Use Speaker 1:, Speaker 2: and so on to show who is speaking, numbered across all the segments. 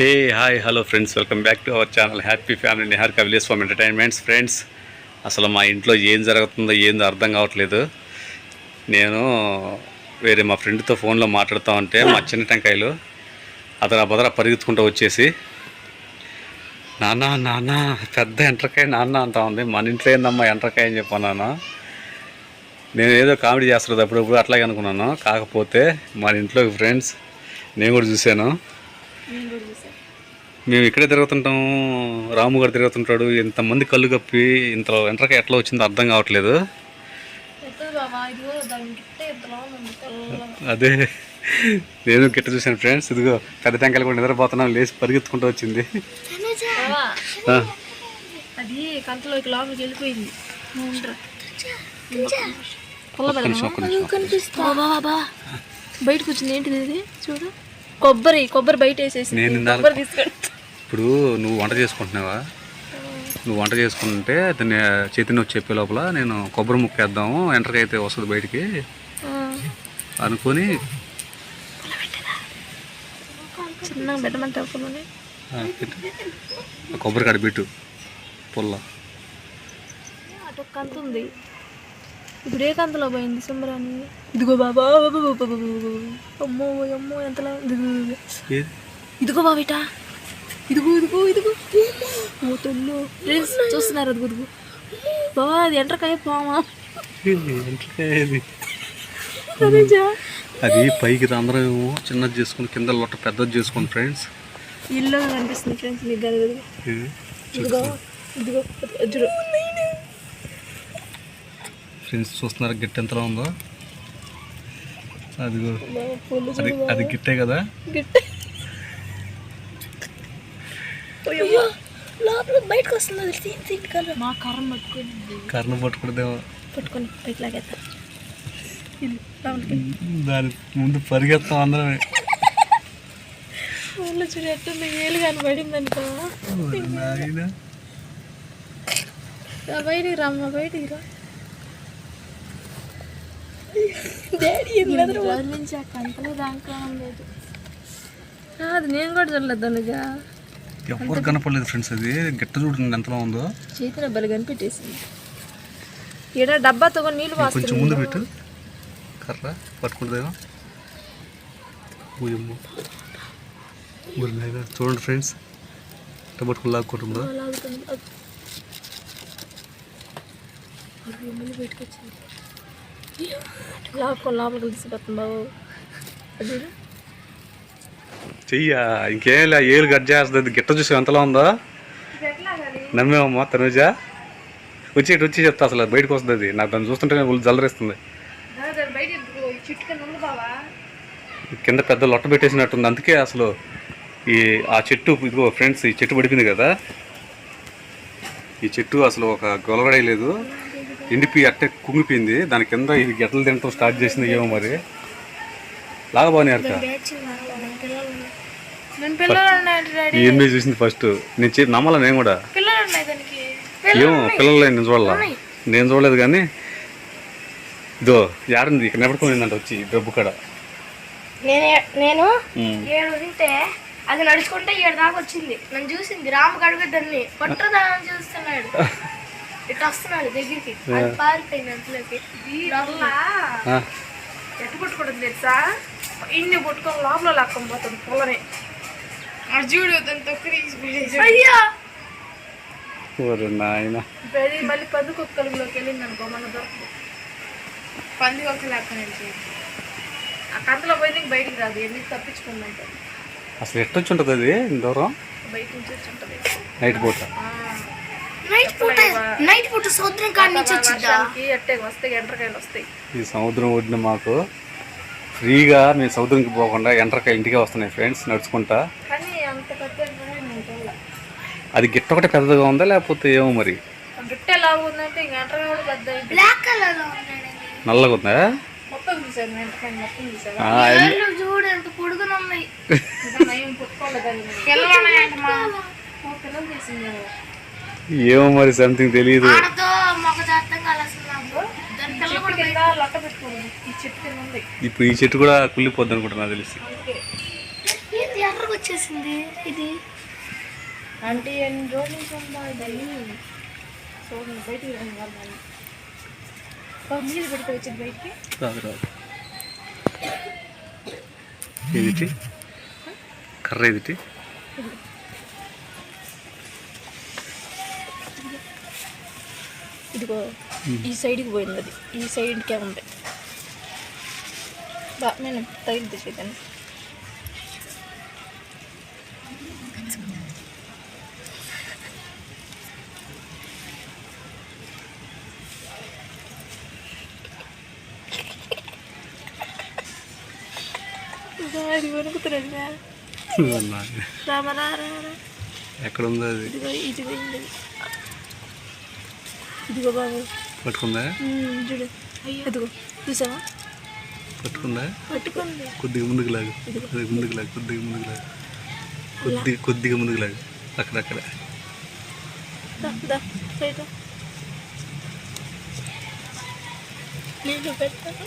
Speaker 1: Hey hi hello friends welcome back to our channel happy family Nihar కవిలేస్ farm entertainments. Friends అసలు మా ఇంట్లో ఏం జరుగుతుందో ఏందో అర్థం కావట్లేదు. నేను వేరే మా ఫ్రెండ్తో ఫోన్లో మాట్లాడుతూ ఉంటే మా చిన్న టెంకాయలు అతను బదర పరిగెత్తుకుంటూ వచ్చేసి నాన్న నాన్న పెద్ద ఎంటర్కాయ నాన్న అంటా ఉంది. మన ఇంట్లో ఏందమ్మా ఎంటర్కాయ అని చెప్పాను నేను ఏదో కామెడీ చేస్తున్నది అప్పుడప్పుడు అట్లాగే అనుకున్నాను. కాకపోతే మన ఇంట్లో ఫ్రెండ్స్ నేను కూడా చూశాను. మేము ఇక్కడే తిరుగుతుంటాం రాము గారు తిరుగుతుంటాడు ఇంతమంది కళ్ళు కప్పి ఇంత ఎంట్రకాయ ఎట్లా వచ్చిందో అర్థం కావట్లేదు. అదే నేను గిట్ట చూశాను ఫ్రెండ్స్ ఇదిగో పెద్ద టెంకాయలు కూడా నిద్రపోతున్నాం లేచి పరిగెత్తుకుంటూ వచ్చింది.
Speaker 2: అది లోపలికి వెళ్ళిపోయింది. బయటకు వచ్చింది ఏంటిది చూడు. కొబ్బరి కొబ్బరి బయట వేసేసి
Speaker 1: నేను ఇందాక
Speaker 2: కొబ్బరి తీసుకొని
Speaker 1: ఇప్పుడు నువ్వు వంట చేసుకుంటున్నావా? నువ్వు వంట చేసుకుంటే దాన్ని చైతన్య వచ్చి చెప్పే లోపల నేను కొబ్బరి ముక్క వేద్దాము ఎంటర్కి అయితే వస్తుంది బయటికి. అనుకొని కొబ్బరి కాడ పెట్టు. పుల్ల.
Speaker 2: కంత ఉంది. ఇప్పుడు ఏ కంతలో పోయింది సుందరాని ఇదిగో బాబా. అమ్మో అమ్మో ఎంతలా? ఇదిగో, ఇదిగో బాబిట ఇదిగో ఇదిగో ఇదిగో. తొల్లు ఫ్రెండ్స్ చూస్తున్నారు అదిగో ఇదిగో. బాబా అది ఎంటర్కాయ పామా
Speaker 1: అది పైకి అందరం చిన్నది చేసుకుని కింద లొట్ట పెద్దది చేసుకుని ఫ్రెండ్స్.
Speaker 2: ఇల్లు కనిపిస్తుంది ఫ్రెండ్స్ మీకు కాదు ఇదిగో. ఇదిగో
Speaker 1: ఫ్రెండ్స్ చూస్తున్నారు గిట్ట ఎంతలో ఉందో? అదిగో. అది అది గిట్టే కదా?
Speaker 2: గిట్ట. లోపల బయటకు వస్తుంది కలర్. మా కర్రం పట్టుకొని
Speaker 1: కర్ణ పట్టుకుంటేమో.
Speaker 2: పట్టుకొని పైకి లాగేస్తా ఇల్లు లోపలికి.
Speaker 1: దాని ముందు పరిగెత్తాం అందరం
Speaker 2: ఊళ్ళో చూడు ఎట్టుంది ఏలు కానీ పడింది అనుకో
Speaker 1: నాయనా
Speaker 2: బయటికి రమ్మ బయటికి రా. డాడీ రోజు నుంచి ఆ కంటలో దానికోవడం లేదు. అది నేను కూడా చూడలేదు అనుగా
Speaker 1: ఎవరు కనపడలేదు ఫ్రెండ్స్ అది గిట్ట చూడండి ఎంతలో ఉందో
Speaker 2: చేతిలో బలి కనిపెట్టేసింది. ఈడ డబ్బాతో కొన్ని నీళ్ళు
Speaker 1: కొంచెం ముందు పెట్టు. కర్ర పట్టుకుంటుందేమో ఊయమ్మ. చూడండి ఫ్రెండ్స్ పట్టుకుని లాక్కుంటుందో
Speaker 2: లాక్కొని లోపలికి తీసుకొస్తుంది బాబు. అది
Speaker 1: చెయ్యా. ఇంకేం లే ఏలు కట్ చేస్తుంది. గిట్ట చూసి ఎంతలో ఉందో? నమ్మేమమ్మా తనుజా. వచ్చి ఇటు వచ్చి చెప్తా అసలు బయటకు వస్తుంది అది. నాకు దాన్ని చూస్తుంటే ఒళ్ళు జలరిస్తుంది. కింద పెద్ద లొట్ట పెట్టేసినట్టుంది. అందుకే అసలు ఈ ఆ చెట్టు ఇదిగో ఫ్రెండ్స్ ఈ చెట్టు పడిపోయింది కదా. ఈ చెట్టు అసలు ఒక గొలగడే లేదు. అట్టే కుంగిపోయింది. దాని కింద ఈ గెట్టలు తినటం స్టార్ట్ చేసింది ఏమో మరి. లాగా బాగున్నాయి అర్థ ఎనిమిది చూసింది ఫస్ట్ నేను చెప్పి నమ్మాల నేను కూడా.
Speaker 2: పిల్లలు ఉన్నాయి దానికి.
Speaker 1: ఏమో పిల్లలు నేను చూడాల నేను చూడలేదు కానీ ఇదో యాడుంది? ఇక్కడ నెపడుకునిందంట వచ్చి డబ్బు కాడ.
Speaker 3: నేను. ఏడు ఉంటే అది నడుచుకుంటే ఏడు దాకా వచ్చింది. నన్ను చూసింది. రాము గడుగు దాన్ని. పట్టుదాని చూస్తున్నాడు. ఇట్లా వస్తున్నాడు దగ్గరికి. పారిపోయింది అంతలోకి.
Speaker 2: ఎట్టు పట్టుకోవడం తెలుసా? ఇన్ని పట్టుకొని లోపల లాక్కొని పోతుంది పొలని చూడు దాన్ని తొక్కి తీసి
Speaker 3: అయ్యా!
Speaker 1: ఓరి నాయన.
Speaker 2: పెళ్ళి మళ్ళీ పంది కుక్కలలోకి వెళ్ళింది అనుకో మన దొరకదు. పంది కుక్క లాక్కొని వెళ్ళిపోయింది ఆ కంతలో పోయి నీకు బయటికి రాదు ఎన్ని తప్పించుకుందంటే.
Speaker 1: అసలు ఎట్టొచ్చి ఉంటుంది అది? ఇంత దూరం?
Speaker 2: బయట నుంచి వచ్చి ఉంటుంది.
Speaker 1: నైట్ పూట.
Speaker 3: నైట్ పూట నైట్ పూట సముద్రం కాడి నుంచి వచ్చిందా
Speaker 2: అట్టే వస్తాయి ఎండ్రకాయలు వస్తాయి.
Speaker 1: ఈ సముద్రం ఒడ్డున మాకు ఫ్రీగా మేము సముద్రంకి పోకుండా ఎంటరకాయ ఇంటికే వస్తున్నాయి ఫ్రెండ్స్ నడుచుకుంటా.
Speaker 2: కానీ
Speaker 1: అది గిట్ట ఒకటి పెద్దగా ఉందా లేకపోతే ఏమో మరి? నల్లగా ఉందా? ఏమో మరి సంథింగ్ తెలియదు ఇప్పుడు ఈ చెట్టు కూడా కుళ్ళిపోద్ది అనుకుంటున్నా తెలిసి.
Speaker 3: వచ్చేసింది. ఇది.
Speaker 2: అంటే ఎన్ని రోజుల నుంచి ఉందా ఇది? చూడండి బయటికి రండి వాళ్ళు మీద పెడితే వచ్చింది బయటికి?
Speaker 1: రాదు కర్ర
Speaker 2: ఇదిగో ఈ సైడ్కి పోయింది అది. ఈ సైడ్కే ఉంది. బా నేను తగిలి తెచ్చేదాన్ని అది వణుకుతున్నది రామా రా రా రా
Speaker 1: ఎక్కడ ఉందో అది?
Speaker 2: ఇదిగో బాబు.
Speaker 1: పట్టుకుందా?
Speaker 2: చూడు. చూసావా?
Speaker 1: పట్టుకుందా?
Speaker 2: పట్టుకుంది.
Speaker 1: కొద్దిగా ముందుకు లాగు. ముందుకు లాగు కొద్దిగా ముందుకు లాగు. కొద్దిగా కొద్దిగా ముందుకు లాగు. అక్కడక్కడ.
Speaker 2: దా దా సైడ్ నీళ్ళు పెట్టాను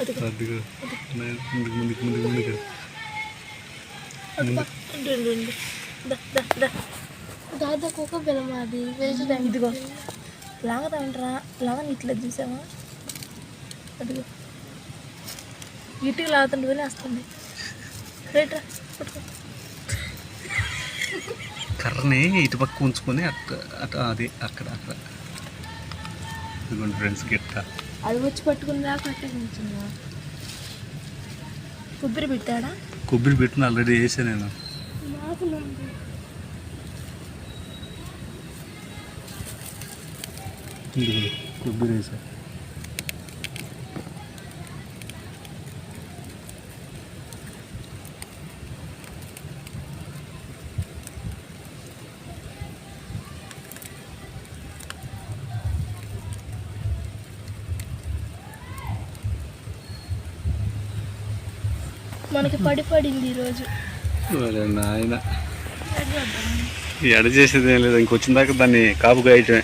Speaker 2: అదిగో.
Speaker 1: అదిగో. ముందుకు ముందుకు ముందుకు ముందుకు.
Speaker 2: అదిగో. ఉండు ఉండు ఉండు. దా దా దా.
Speaker 3: దాదా కుక్క పిల్లమ అది. వేసుదా
Speaker 2: ఇదిగో. లాగదంటరా లాగని ఇట్లా చూసావా? అదిగో. ఇటుకు లాగుతుంటే కానీ వస్తుంది. రైట్ రా పట్టుకో.
Speaker 1: కర్రని ఇటు పక్క ఉంచుకొని అట్ట అట అది అక్కడ అక్కడ. ఇదిగోండి ఫ్రెండ్స్ గిట్ట.
Speaker 2: అది వచ్చి పట్టుకుని రా పట్టుకుంటున్నా కొబ్బరి పెట్టాడా?
Speaker 1: కొబ్బరి పెట్టిన ఆల్రెడీ వేసా నేను. కొబ్బరి వేసా.
Speaker 3: మనకి పడి పడింది ఈరోజు.
Speaker 1: నాయన. ఎడ చేసేది ఏం లేదు ఇంకొచ్చిన దాకా దాన్ని కాపు కాయటమే.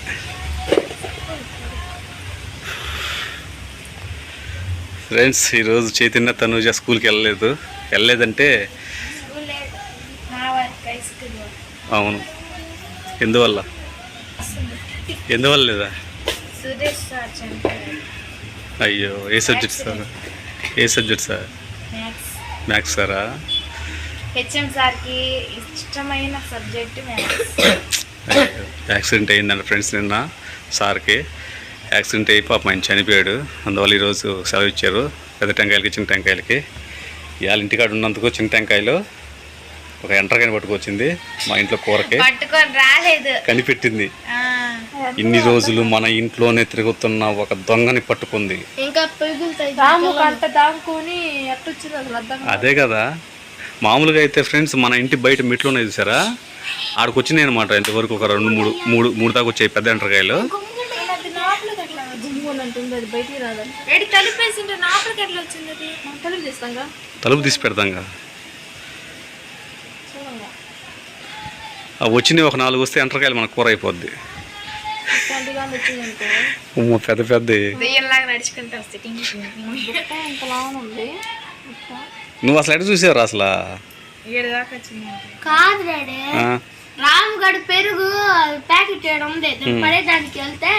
Speaker 1: ఫ్రెండ్స్ ఈరోజు చైతన్య తనుజ స్కూల్కి వెళ్ళలేదు. వెళ్ళలేదంటే అవును. ఎందువల్ల? ఎందువల్ల లేదా అయ్యో ఏ సబ్జెక్ట్ సార్? ఏ సబ్జెక్ట్ సార్?
Speaker 3: మ్యాథ్స్
Speaker 1: సారా
Speaker 3: హెచ్ఎం సార్కి ఇష్టమైన సబ్జెక్ట్
Speaker 1: యాక్సిడెంట్ అయిందండి ఫ్రెండ్స్ నిన్న సార్కి యాక్సిడెంట్ అయ్యి పాప ఆయన చనిపోయాడు. అందువల్ల ఈరోజు సెలవు ఇచ్చారు. పెద్ద టెంకాయలకి చిన్న టెంకాయలకి. ఇవాళ ఇంటికాడ ఉన్నందుకు చిన్న టెంకాయలు ఒక ఎంటర్కాయని పట్టుకొచ్చింది మా ఇంట్లో కూరకి. కనిపెట్టింది. ఇన్ని రోజులు మన ఇంట్లోనే తిరుగుతున్న ఒక దొంగని పట్టుకుంది. అదే కదా. మామూలుగా అయితే ఫ్రెండ్స్ మన ఇంటి బయట మెట్లు ఉన్నాయి చూసారా? ఆడికి వచ్చినాయి అనమాట ఇంతవరకు ఒక రెండు మూడు మూడు మూడు దాకా వచ్చాయి పెద్ద ఎంటరకాయలు
Speaker 2: తలుపు
Speaker 1: తీసి పెడతాంగా. వచ్చినవి ఒక నాలుగు వస్తే ఎంటరకాయలు మన కూర అయిపోద్ది పెద్ద పెద్ద. నువ్వు అసలు ఎటు చూసావు అసలు?
Speaker 3: ఏడు దాకా వచ్చింది కాదు రాముగడు పెరుగు ప్యాకెట్ చేయడం పడేదానికి వెళ్తే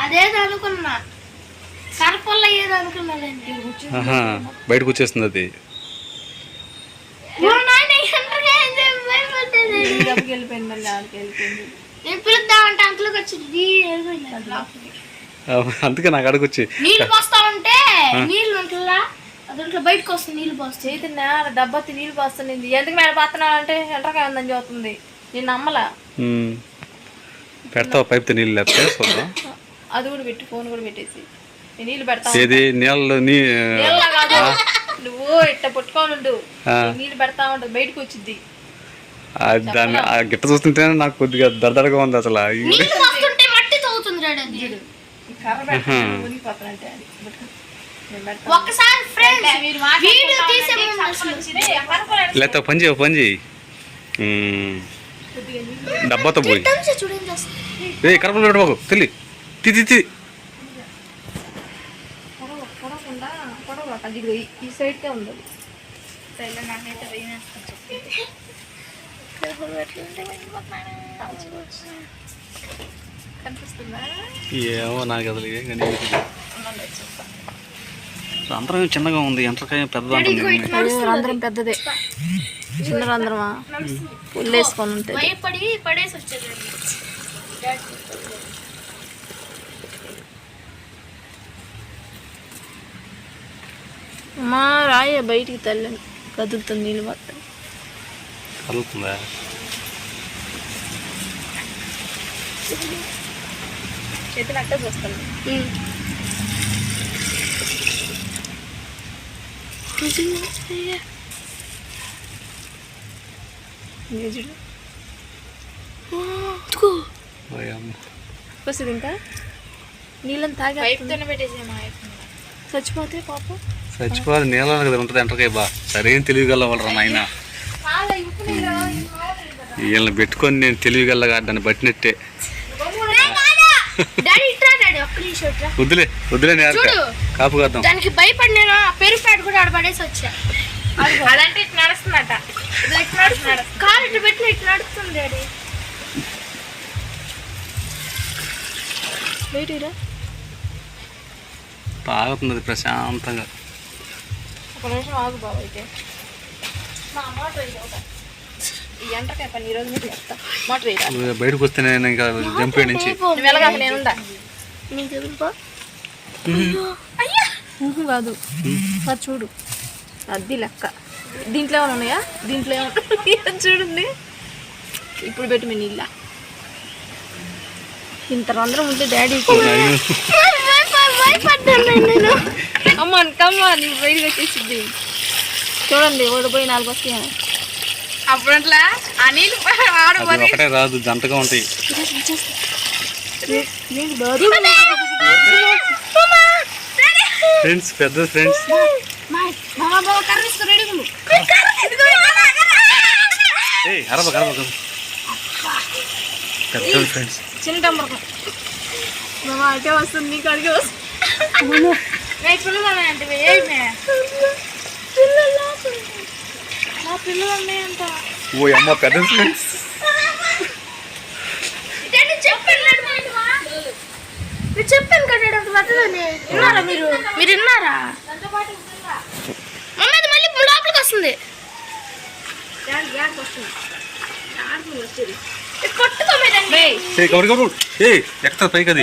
Speaker 3: అదేదో అనుకున్నా. కరపల్ల ఏదో అనుకున్నానండి
Speaker 1: ఆహా, బయటకు వచ్చేస్తుంది అది.
Speaker 3: ఓ నాయన, ఎంతగా ఏం చేయాలి? భయపడ్డాను.
Speaker 2: డబ్బుకి వెళ్ళిపోయింది మళ్ళీ ఆడికి వెళ్ళిపోయింది.
Speaker 3: నేను పిలుద్దామంటే వచ్చింది
Speaker 1: అందుకే నాకు అడుగు వచ్చి
Speaker 3: నీళ్ళు పోస్తా ఉంటే నీళ్ళు ఉంటుందా? అదంట్లో బయటకు వస్తుంది నీళ్ళు పోస్తే
Speaker 2: చైతన్య డబ్బా నీళ్ళు పోస్తుంది ఎందుకు మేడ పోతున్నావు అంటే ఎంటరకాయ ఉందని చెబుతుంది. నేను నమ్మలా.
Speaker 1: పెడతావా పైపు నీళ్ళు లేకపోతే? చూద్దాం
Speaker 2: అది కూడా పెట్టి ఫోన్ కూడా పెట్టేసి. నీళ్ళు పెడతా
Speaker 1: ఏది? నీళ్ళు నీ
Speaker 2: నువ్వు ఇట్ట పట్టుకొని ఉండు.
Speaker 1: ఆ.
Speaker 2: నేను నీళ్ళు పెడతా ఉంటుంది బయటకు వచ్చింది
Speaker 1: దాన్ని ఆ గిట్ట చూస్తుంటేనే నాకు కొద్దిగా దడదడగా ఉంది అసలు. లేకపోతే పని చేయ పని చేయి. డబ్బాతో పోయి. ఏ కరపలు పెట్టబాకు తెలి తి తి తి.
Speaker 2: పొడవ పొడవకుండా పొడవ అది ఇదిగో ఈ- ఈ సైడ్కే ఉంది
Speaker 1: ఏమో నాకు అసలు ఏం కనిపించదు రంధ్రం చిన్నగా ఉంది ఎంట్రకాయ పెద్ద
Speaker 2: రంధ్రం పెద్దదే. చిన్న రంధ్రమా పుల్లు వేసుకొని ఉంటుంది మా రాయ బయటికి తల్లి కదులుతుంది నీళ్ళు మొత్తం
Speaker 1: కలుగుతుందా
Speaker 2: చేతులు అట్టే చూస్తుంది
Speaker 1: ఓయమ్మ.
Speaker 2: వస్తుంది ఇంకా నీళ్ళని తాగి చచ్చిపోతే పాపం.
Speaker 1: చచ్చిపోవాలి నీళ్ళ కదా ఉంటుంది ఎంట్రకాయ బా. సరైన తెలివిగల వాళ్ళరా నాయన. వీళ్ళని పెట్టుకొని నేను తెలివిగల్లగా దాన్ని బట్టినట్టే వద్దులే వద్దులే నేరక
Speaker 3: చూడు.
Speaker 1: కాపు కద్దాం.
Speaker 3: దానికి భయపడి నేను ఆ పెరుగు ప్యాడ్ కూడా ఆడ పడేసి వచ్చా. అదంటే ఇట్లా నడుస్తున్నట ఇట్లా నడుస్తున్నాడు కారు ఇట్లా పెట్టిన ఇట్లా నడుస్తుంది డాడీ.
Speaker 2: బయటిరా
Speaker 1: తాగుతుంది అది ప్రశాంతంగా.
Speaker 2: ఒక నిమిషం ఆగు బాబు అయితే.
Speaker 3: మా ఒకటి.
Speaker 2: ఈ ఎంటకాయ పని ఈరోజు మీకు చెప్తా మోటర్ వేయరా?
Speaker 1: నువ్వు బయటకు వస్తే నేను ఇంకా జంప్ నుంచి.
Speaker 2: నువ్వు వెళ్ళగాక కాదు. మరి చూడు. అది లెక్క. దీంట్లో ఏమైనా ఉన్నాయా? దీంట్లో ఏమైనా చూడండి. ఇప్పుడు పెట్టి మీ నీళ్ళ. ఇంత రంధ్రం ఉంటే డాడీ
Speaker 3: భయపడ్డాను నేను
Speaker 2: అమ్మ కమ్మ నీ బయట పెట్టేసిద్ది చూడండి ఓడిపోయి నాలుగు వస్తాయి
Speaker 3: అప్పుడట్లా ఆ నీళ్ళు
Speaker 1: ఒకటే రాదు జంటగా ఉంటాయి. ఫ్రెండ్స్ పెద్ద ఫ్రెండ్స్ హరబ హరబ పెద్ద ఫ్రెండ్స్
Speaker 2: చిన్న టంబర్ మామ అయితే వస్తుంది నీకు అడిగే వస్తుంది.
Speaker 3: పిల్లలు ఉన్నాయంటే ఏమే మా పిల్లలు ఉన్నాయంట
Speaker 1: ఓ అమ్మ పెద్ద ఫ్రెండ్స్.
Speaker 3: చెప్పాను మీరు చెప్పాను కదా పెద్దదని. విన్నారా మీరు? మీరు విన్నారా? మమ్మీ అది మళ్ళీ లోపలికి వస్తుంది.
Speaker 1: ఏ కబడి కబడి ఏ ఎక్కడ పైకి అది.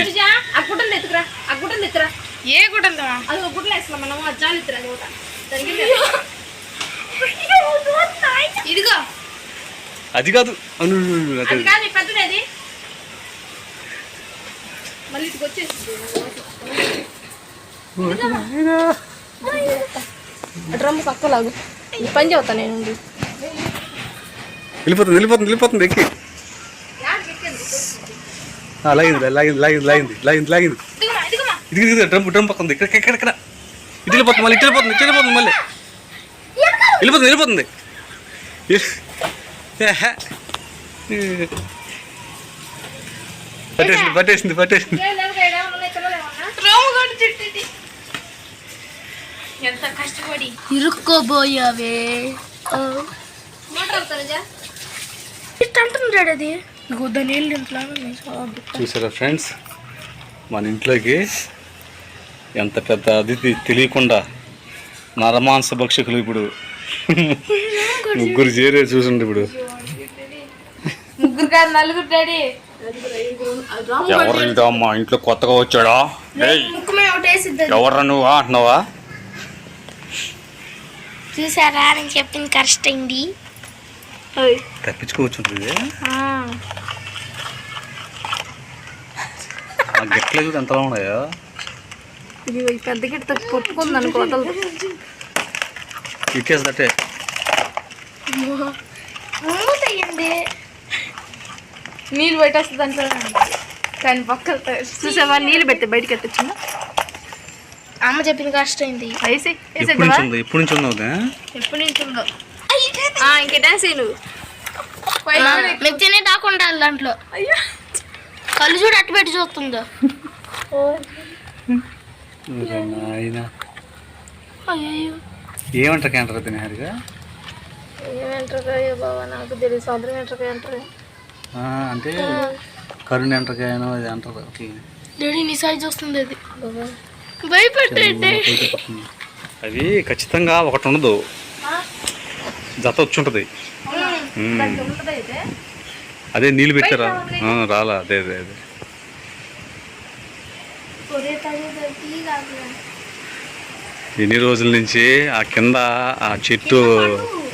Speaker 2: ఆ గుడ్డలు ఎత్తుకురా ఆ గుడ్డలు ఎత్తురా
Speaker 3: ఏ గుడ్డందా
Speaker 2: అది ఒక గుడ్డలు వేస్తున్నాం మనం అది జాలి ఎత్తురా అది ఒకటి.
Speaker 3: ఇదిగో.
Speaker 1: అది కాదు. అను అది
Speaker 2: అది. కాదు ఈ పెద్దది అది. మళ్ళీ ఇటుకు వచ్చేసింది. డ్రమ్ పక్కలాగు. ఈ పని చెబుతా నేను.
Speaker 1: వెళ్ళిపోతుంది వెళ్ళిపోతుంది వెళ్ళిపోతుంది ఎక్కి. లాగింది లాగింది లాగింది లాగింది లాగింది లాగింది.
Speaker 3: ఇదిగో ఇదిగో
Speaker 1: ఇది ఇది డ్రమ్ డ్రమ్ పక్క ఉంది. ఇక్కడ ఇక్కడ ఇక్కడ. ఇటు వెళ్ళిపోతుంది మళ్ళీ ఇటు వెళ్ళిపోతుంది ఇటు వెళ్ళిపోతుంది మళ్ళీ. వెళ్ళిపోతుంది వెళ్ళిపోతుంది. పట్టేసింది పట్టేసింది పట్టేసింది.
Speaker 3: ఎంత కష్టపడి. ఇరుక్కోబోయావే. అంటున్నాడు అది.
Speaker 1: చూసారా ఫ్రెండ్స్ మన ఇంట్లోకి ఎంత పెద్ద అతిథి తెలియకుండా నరమాంస భక్షకులు ఇప్పుడు ముగ్గురు చేరే చూసిండు ఇప్పుడు.
Speaker 3: ముగ్గురు కాదు నలుగురు డాడీ.
Speaker 1: ఎవరు ఇదా మా ఇంట్లో కొత్తగా వచ్చాడా? ఎవర్రా నువ్వు? అంటున్నావా?
Speaker 3: చూసారా? నేను చెప్పింది కరెక్ట్ అయింది
Speaker 1: తప్పించుకోవచ్చుంటుంది ఆ. గెట్ల చూడు ఎంతలా ఉన్నాయో.
Speaker 2: పెద్ద గిట్ట కొట్టుకుంది అనుకో
Speaker 3: మూతయ్యండి
Speaker 2: నీళ్ళు పెట్టేస్తుంది దాంట్లో దాని పక్కన చూసావా? నీళ్ళు పెట్టి బయటకి ఎత్తొచ్చిందా
Speaker 3: అమ్మ చెప్పింది కరెక్ట్ అయింది
Speaker 2: వేసి
Speaker 1: ఎప్పటి నుంచి ఎప్పటి నుంచి
Speaker 3: ఎప్పటి నుంచి ఉందో.
Speaker 2: ఇంకే డాన్స్ నువ్వు
Speaker 3: మీకు తినే దాకుండా దాంట్లో. కళ్ళు చూడు అట్టు పెట్టి చూస్తుందో. అయ్యో
Speaker 1: ఏమంటారు క్యాంటర్ తినే హరిగా
Speaker 2: బాబా నాకు తెలియదు సముద్రం ఎంటరకాయ అంటారు?
Speaker 1: అంటే కరుణ ఎంటకాయనో అది అంటారు.
Speaker 3: డాడీ నీ సైజ్ వస్తుంది అది. భయపెట్టండి
Speaker 1: ఖచ్చితంగా ఒకటి ఉండదు. జత వచ్చి ఉంటుంది. అదే నీళ్ళు పెట్టారా? ఆ, రాలా. అదే అదే అదే. ఎన్ని రోజుల నుంచి ఆ కింద ఆ చెట్టు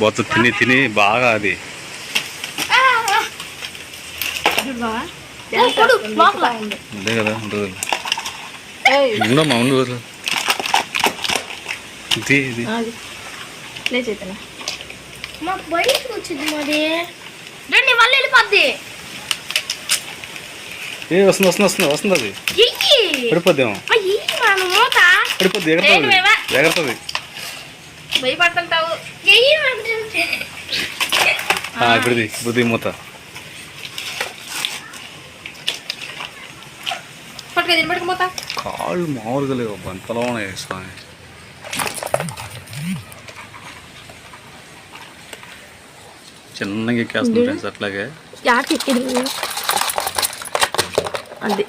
Speaker 1: బొత్త తిని తిని బాగా అది. అదే కదా ఉండదు ఉండమ్మా ఉండు రోజులు ఇది ఇది.
Speaker 2: లే చైతన్య.
Speaker 3: మాకు బయటకు వచ్చింది మాది. రండి మళ్ళీ వెళ్ళిపోద్ది.
Speaker 1: ఏ వస్తుంది వస్తుంది వస్తుంది వస్తుంది అది. పడిపోద్దేమో. పడిపోద్ది
Speaker 3: ఏడువేవా?
Speaker 1: ఎగరుతుంది
Speaker 3: భయపడుతుంటావు.
Speaker 1: ఇప్పుడుది ఇప్పుడుది మూత. కాళ్ళు మామూలుగా లేవు బంతలో స్వామి చిన్నగా ఎక్కేస్తుంది ఫ్రెండ్స్ అట్లాగే.
Speaker 2: అది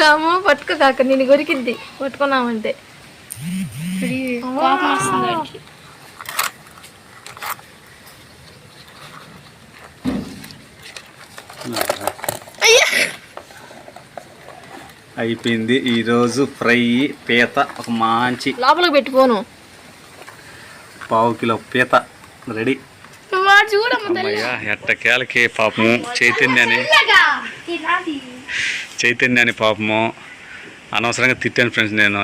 Speaker 2: రాము పట్టుకో కాక నేను కొరికిద్ది పట్టుకున్నామంటే.
Speaker 1: అయిపోయింది ఈరోజు ఫ్రై పీత ఒక మంచి
Speaker 2: లోపలికి పెట్టిపోను
Speaker 1: పావు కిలో పీత రెడీ. అమ్మయ్య ఎట్టకేలకి పాపము చైతన్యాన్ని చైతన్యాన్ని పాపము అనవసరంగా తిట్టాను ఫ్రెండ్స్ నేను.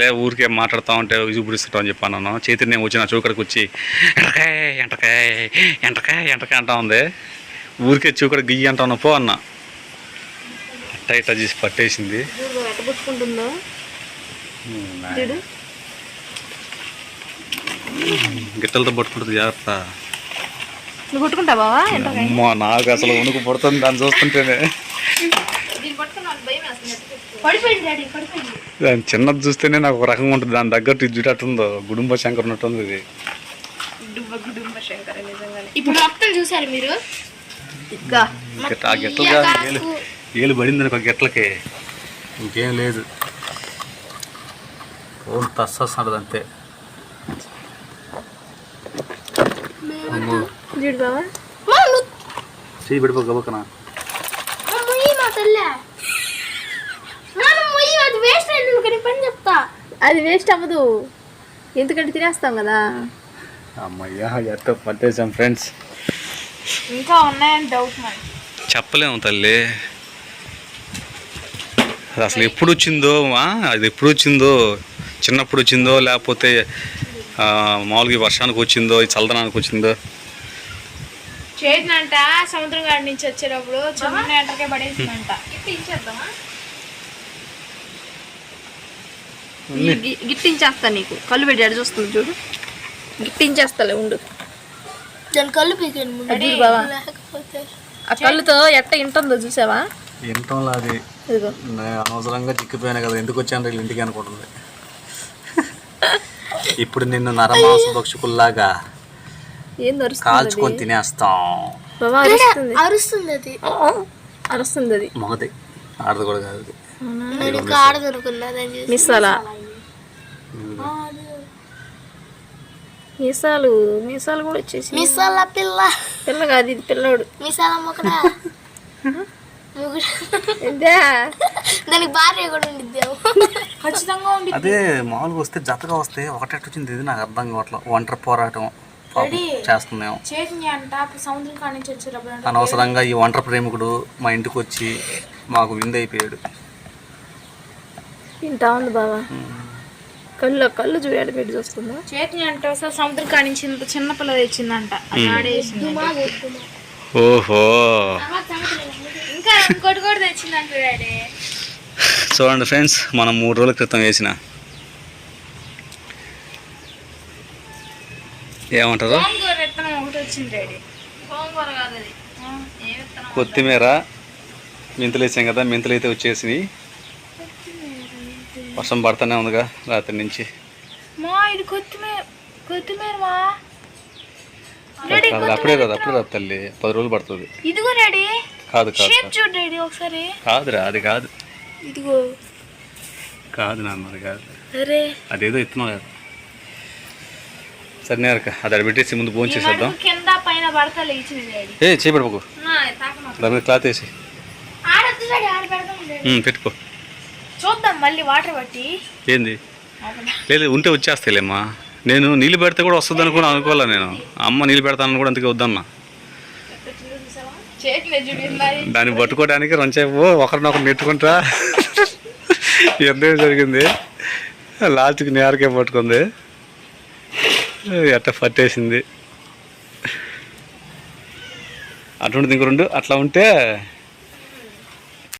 Speaker 1: లే ఊరికే మాట్లాడుతూ ఉంటే చూపిస్తుంటా అని చెప్పాను చైతన్యం వచ్చి నా చూకడికి వచ్చి ఎంటకాయ ఎంటకాయ ఎంటకాయ ఎంటకాయ అంటా ఉంది. ఊరికే చూకడ గియ్యి అంటాను పో అన్న. అట్ట ఇట్ట చేసి పట్టేసింది. గిట్టలతో పట్టుకుంటుంది జాగ్రత్త.
Speaker 2: నువ్వు
Speaker 1: నాకు అసలు ఉణుకు పడుతుంది దాన్ని చూస్తుంటేనే. దాని చిన్నది చూస్తేనే నాకు ఒక రకంగా ఉంటుంది. దాని తగ్గట్టు ఇది చూడట్టుందో? గుడుంబ శంకర్ ఉన్నట్టుంది ఇది.
Speaker 2: గుడుంబ శంకర నిజంగానే.
Speaker 3: ఇప్పుడు మొత్తం చూసారు మీరు?
Speaker 1: ఏలు పడింది ఒక గిట్లకి. ఇంకేం లేదు. ఓన్ తస్సొస్తున్నాడు అంతే. చేయి పడిపో గబకనా
Speaker 3: తల్లే మనం ముయ్యి అది వేస్ట్ అయింది నువ్వు పని చెప్తా.
Speaker 2: అది వేస్ట్ అవ్వదు. ఎందుకంటే తినేస్తాం కదా.
Speaker 1: అమ్మయ్యా ఎట్ట పట్టేసాం ఫ్రెండ్స్
Speaker 2: ఇంకా ఉన్నాయని డౌట్ మరి.
Speaker 1: చెప్పలేము తల్లి. అది అసలు ఎప్పుడు వచ్చిందో ఆ, అది ఎప్పుడు వచ్చిందో చిన్నప్పుడు వచ్చిందో లేకపోతే ఆ, మామూలుగా వర్షానికి వచ్చిందో ఈ చల్లదనానికి వచ్చిందో
Speaker 2: చేతినంట సముద్రం గాడి నుంచి వచ్చేటప్పుడు చిన్న ఎంటకే పడేసిందంట. ఇచ్చేద్దామా? గిట్టించేస్తా నీకు. కళ్ళు పెట్టి ఎడ చూస్తుంది చూడు. గిట్టించేస్తాలే ఉండు.
Speaker 3: దాని కళ్ళు పీకండి
Speaker 2: బావా. ఆ కళ్ళుతో ఎట్ట ఇంటుందో చూసావా?
Speaker 1: వింటంలో అది అనవసరంగా చిక్కిపోయాను కదా ఎందుకు వచ్చాను వీళ్ళ ఇంటికి అనుకుంటుంది. ఇప్పుడు నిన్ను నరమాంస భక్షకుల్లాగా
Speaker 2: ఏం అరుస్తుంది
Speaker 1: కాల్చుకొని తినేస్తాం.
Speaker 2: బాబా అరుస్తుంది.
Speaker 3: అరుస్తుంది అది
Speaker 2: అరుస్తుంది అది
Speaker 1: మగది. ఆడది కూడా కాదు అది
Speaker 3: నేను ఇంకా ఆడదనుకున్నాను చూసి
Speaker 2: మిస్ అలా మీసాలు మీసాలు కూడా వచ్చేసి
Speaker 3: మిసాల పిల్ల.
Speaker 2: పిల్ల కాదు ఇది పిల్లోడు.
Speaker 3: మిసాల మొక్కడా? దానికి భార్య కూడా ఉండిద్ది
Speaker 2: ఖచ్చితంగా
Speaker 1: అదే మామూలుగా వస్తే జతగా వస్తే ఒకటి వచ్చింది ఇది నాకు అర్థం కావట్లేదు ఒంటరి పోరాటం.
Speaker 2: వచ్చేటప్పుడు
Speaker 1: అనవసరంగా ఈ ఒంటరి ప్రేమికుడు మా ఇంటికి వచ్చి మాకు విందైపోయాడు
Speaker 2: తింటా ఉంది బాబా కళ్ళు కళ్ళు చూడాడు పెట్టి చూస్తుందా. చేతిని అంటే అసలు సముద్రం కాడి నుంచి ఇంత చిన్న పిల్ల తెచ్చిందంట
Speaker 1: ఓహో.
Speaker 2: ఇంకా ఇంకోటి కూడా తెచ్చిందంట
Speaker 1: చూడండి ఫ్రెండ్స్ మనం మూడు రోజుల క్రితం వేసిన ఏమంటారు
Speaker 2: గోంగూర విత్తనం ఒకటి వచ్చింది డాడీ గోంగూర కాదు అది ఏ విత్తనం
Speaker 1: కొత్తిమీర మెంతులు వేసాం కదా మెంతులు అయితే వచ్చేసినాయి. వర్షం పడుతూనే ఉందిగా రాత్రి నుంచి.
Speaker 2: మా ఇది కొత్తిమీర కొత్తిమీర మా
Speaker 1: కాదు, అప్పుడే రాదు అప్పుడే రాదు తల్లి. పది రోజులు పడుతుంది.
Speaker 2: ఇదిగో డాడీ.
Speaker 1: కాదు కాదు కాదు. కాదురా అది కాదు.
Speaker 2: ఇదిగో.
Speaker 1: కాదు నాన్న అది కాదు. అదేదో ఇస్తున్నావు కదా సరే అది అక్కడ పెట్టేసి ముందు భోజనం చేసేద్దాం. ఏ
Speaker 2: తాకమా.
Speaker 1: దాని మీద క్లాత్ వేసి. పెట్టుకో.
Speaker 2: చూద్దాం మళ్ళీ వాటర్ పట్టి.
Speaker 1: ఏంది? లేదు ఉంటే వచ్చేస్తాయిలేమ్మా. నేను నీళ్ళు పెడితే కూడా వస్తుంది అనుకుని అనుకోలే నేను. అమ్మ నీళ్ళు పెడతానని కూడా అందుకే వద్దన్నా. దాన్ని పట్టుకోవడానికి రెంచేపు ఒకరినొకరు నెట్టుకుంటా. ఎంతేం జరిగింది. లాస్ట్కి నేరకే పట్టుకుంది. ఎట్ట పట్టేసింది. అటువంటిది ఇంక రెండు అట్లా ఉంటే